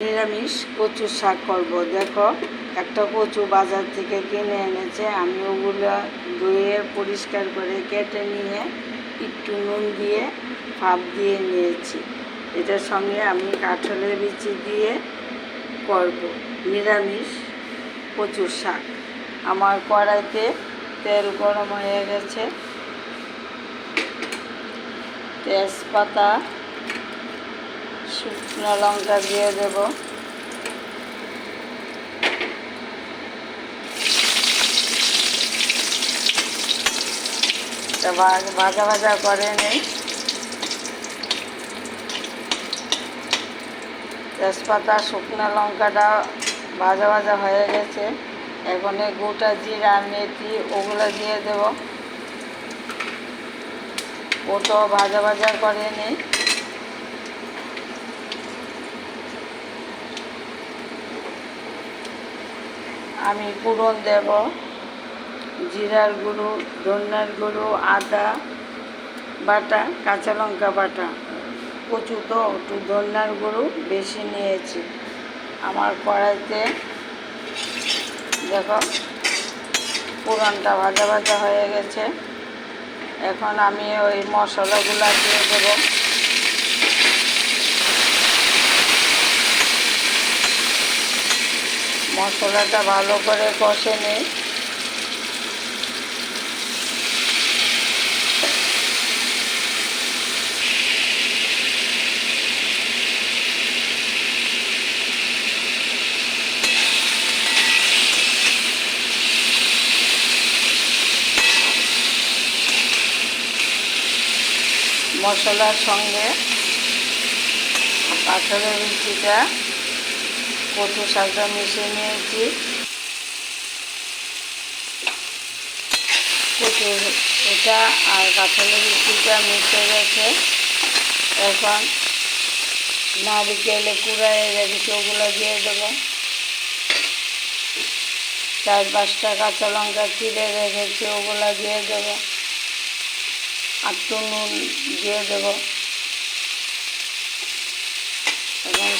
নিরামিষ কচুর শাক করব। দেখো, একটা কচু বাজার থেকে কিনে এনেছে। আমি ওগুলো ধুয়ে পরিষ্কার করে কেটে নিয়ে একটু নুন দিয়ে, ভাপ দিয়ে নিয়েছি। এটার সঙ্গে আমি কাঁঠালের বিচি দিয়ে করব নিরামিষ কচুর শাক। আমার কড়াইতে তেল গরম হয়ে গেছে। তেজপাতা শুকনো লঙ্কা দিয়ে দেব। ভাজা ভাজা করে নিই। তেজপাতা, শুকনো লঙ্কাটা ভাজা ভাজা হয়ে গেছে। এখন এই গোটা জিরা, মেথি, ওগুলো দিয়ে দেব। ওটাও ভাজা ভাজা করে নিই। আমি পুরন দেব। জিরার গুঁড়ো, ধন্যার গুঁড়ো, আদা বাটা, কাঁচা লঙ্কা বাটা। কচু তো, একটু ধন্যার গুঁড়ো বেশি নিয়েছি। আমার কড়াইতে দেখো পুরনটা ভাজা ভাজা হয়ে গেছে। এখন আমি ওই মশলাগুলো দিয়ে দেবো। মশলাটা ভালো করে কষে নিই। মশলার সঙ্গে পাথরের রুটিটা কচু শাকটা মিশিয়ে নিয়েছি। এটা আর কাঁঠালের রুটিটা মিশে গেছে। এখন নারিকেলে কুড়ায় রেখেছি ওগুলো দিয়ে দেবো। চার পাঁচটা কাঁচা লঙ্কা চিড়ে রেখেছি, ওগুলো দিয়ে দেবো। আর নুন দিয়ে দেবো।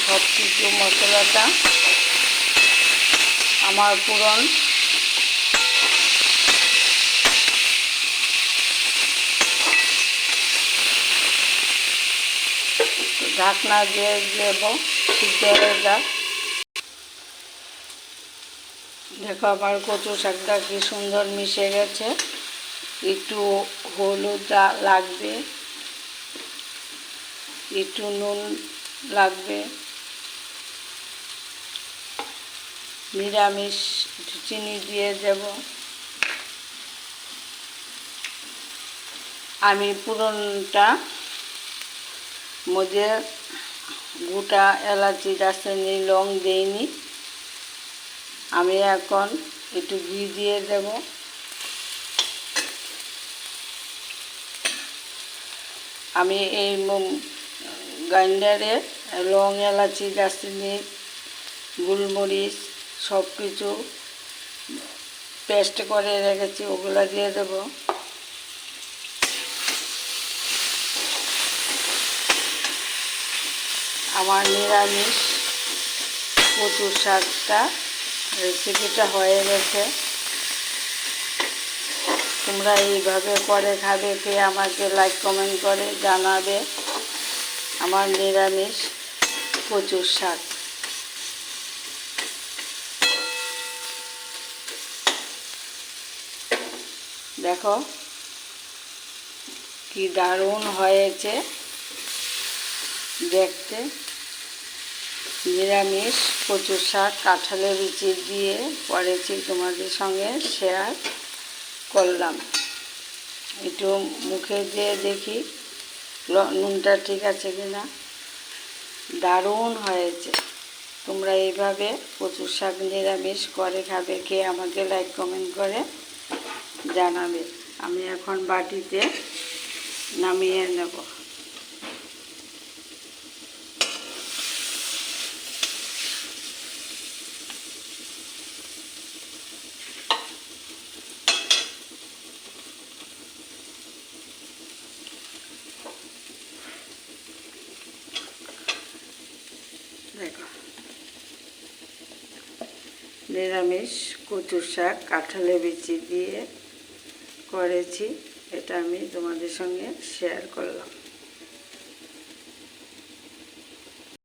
সব কিছু মশলাটা আমার পুরন ঢাকনা দিয়ে দেব, সিদ্ধ দেখো আমার কচু শাকটা কি সুন্দর মিশে গেছে। একটু হলুদ লাগবে, একটু নুন লাগবে। নিরামিষ একটু চিনি দিয়ে দেব। আমি পুরনটা মধ্যে গোটা এলাচি দারচিনি লং দিইনি। আমি এখন একটু ঘি দিয়ে দেব। আমি এই গ্রাইন্ডারে লং এলাচি দারচিনি গোলমরিচ সব কিছু পেস্ট করে রেখেছি, ওগুলো দিয়ে দেব। আমার নিরামিষ কচুর শাকটা রেসিপিটা হয়ে গেছে। তোমরা এইভাবে করে খাবে, কে আমাকে লাইক কমেন্ট করে জানাবে। আমার নিরামিষ কচুর শাক। দেখো কি দারুণ হয়েছে। দেখতে নিরামিষ কচুর শাক, কাঁঠালের বিচি দিয়ে করেছি তোমাদের সঙ্গে শেয়ার করলাম। একটু মুখে দিয়ে দেখি নুনটা ঠিক আছে কি না দারুণ হয়েছে। তোমরা এইভাবে কচুর শাক নিরামিষ করে খাবে, খেয়ে আমাকে লাইক কমেন্ট করে। জানাবে। আমি এখন বাটিতে নামিয়ে নেব। নিরামিষ কচু শাক কাঁঠালে বিচি দিয়ে করেছি এটা আমি তোমাদের সঙ্গে শেয়ার করলাম।